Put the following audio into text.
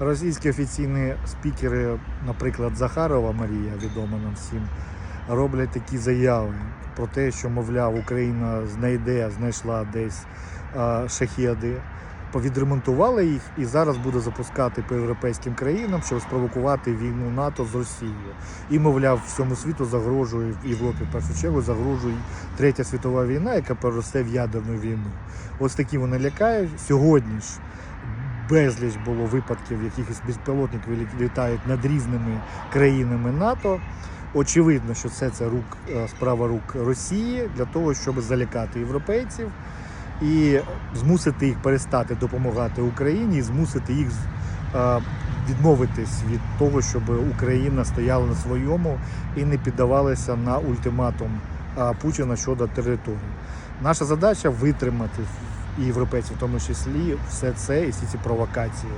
Російські офіційні спікери, наприклад, Захарова Марія, відома нам всім, роблять такі заяви про те, що, мовляв, Україна знайде, знайшла десь а, шахеди, повідремонтувала їх і зараз буде запускати по європейським країнам, щоб спровокувати війну НАТО з Росією. І, мовляв, всьому світу загрожує в Європі в першу чергу загрожує третя світова війна, яка переросте в ядерну війну. Ось такі вони лякають. Сьогодні ж безліч було випадків, якихось безпілотників літають над різними країнами НАТО. Очевидно, що це, це рук, е, справа рук Росії для того, щоб залякати європейців і змусити їх перестати допомагати Україні, і змусити їх е, відмовитись від того, щоб Україна стояла на своєму і не піддавалася на ультиматум е, Путіна щодо території. Наша задача витримати і європейців в тому числі все це і всі ці провокації.